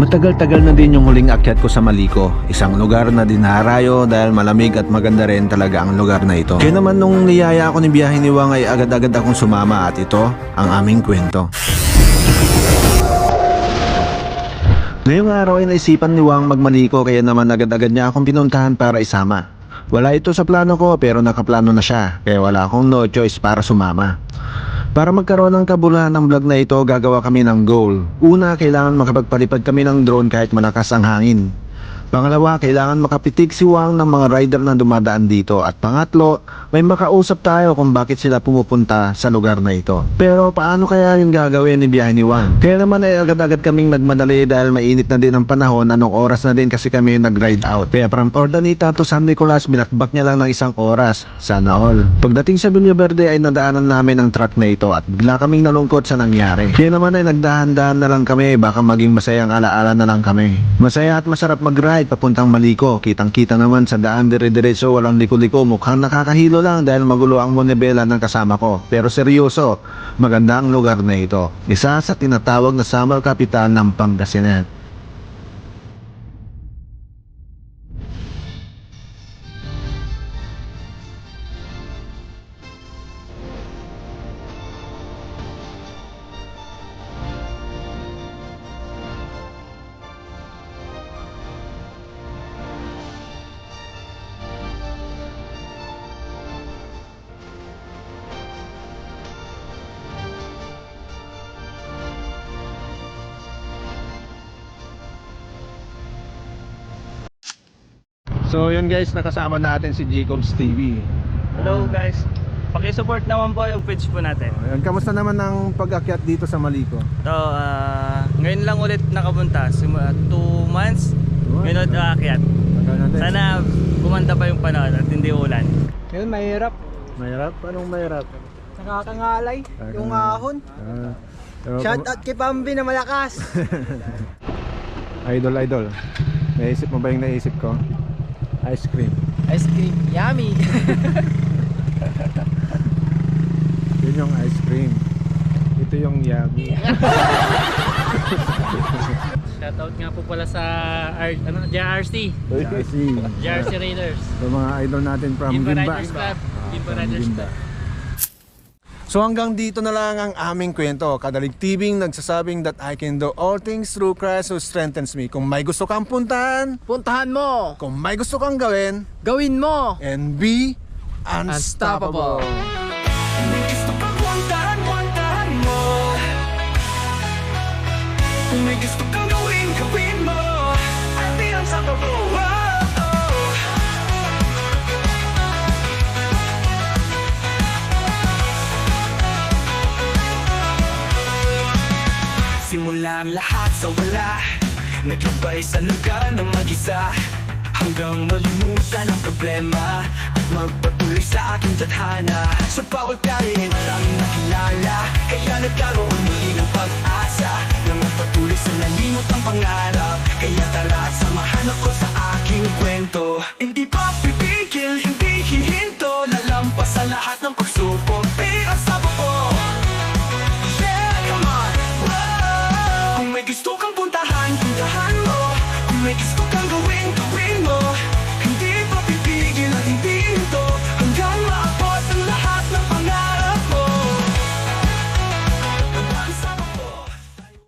Matagal-tagal na din yung huling akyat ko sa Maliko. Isang lugar na dinarayo dahil malamig at maganda rin talaga ang lugar na ito. Kaya naman nung niyaya ako ni biyahe ni Wang ay agad-agad akong sumama at ito ang aming kwento. Ngayong araw ay naisipan ni Wang magmaliko kaya naman agad-agad niya akong pinuntahan para isama. Wala ito sa plano ko pero nakaplano na siya kaya wala akong no choice para sumama. Para magkaroon ng kabuluhan ng vlog na ito, gagawa kami ng goal. Una, kailangan makapagpalipad kami ng drone kahit malakas ang hangin. Pangalawa, kailangan makapitik si Wang ng mga rider na dumadaan dito. At pangatlo, may makausap tayo kung bakit sila pumupunta sa lugar na ito. Pero paano kaya yung gagawin ni biyahe ni Wang? Kaya naman ay agad-agad kaming nagmadali dahil mainit na din ang panahon. Anong oras na din kasi kami nag-ride out. Kaya from Ordanita to San Nicolas, binakbak niya lang ng isang oras. Sana all. Pagdating sa Villa Verde ay nadaanan namin ang truck na ito at bigla kaming nalungkot sa nangyari. Kaya naman ay nagdahan-dahan na lang kami, baka maging masayang alaala na lang kami. Masaya at masarap mag-ride papuntang Maliko. Kitang-kita naman sa daan dire-diretso walang liko-liko. Mukhang nakakahilo lang dahil magulo ang Monebela ng kasama ko. Pero seryoso, maganda ang lugar na ito. Isa sa tinatawag na summer capital ng Pangasinan. So yun guys, nakasama natin si Jacobs TV. Hello guys. Paki-support naman po yung page po natin. Ayan, kamusta naman ang pag-akyat dito sa Maliko? So, ah, ngayon lang ulit nakapunta. 2 months. Ngayon ulit aakyat. Sana gumanda pa yung panahon at hindi ulan. Yun, mahirap. Mahirap? Anong mahirap? Nakakangalay. Yung ahon. Ah, pero Shout out kay Pambi na malakas. Idol, idol. Naisip mo ba yung naisip ko? Ice cream. Ice cream. Yummy. Yun yung ice cream. Ito yung yummy. Shoutout nga po pala sa R, ano, JRC. Kasi, JRC Raiders. So mga idol natin from Gimba Gimba. Riders Club. Gimba From Riders. Club. So hanggang dito na lang ang aming kwento. Kadalig tibing nagsasabing that I can do all things through Christ who strengthens me. Kung may gusto kang puntahan, Puntahan mo. kung may gusto kang gawin, Gawin mo. and be unstoppable. Unstoppable. May gusto lahat sa wala. Naglubay sa lugar ng mag-isa. Hanggang malimutan ang problema At magpatuloy sa aking tadhana. Sa bawat plano maraming nakilala. Kaya nagkaroon muli ng pag-asa Na magpatuloy sa nalimot ang pangarap. Kaya tara samahan ako sa aking kwento. Hindi pa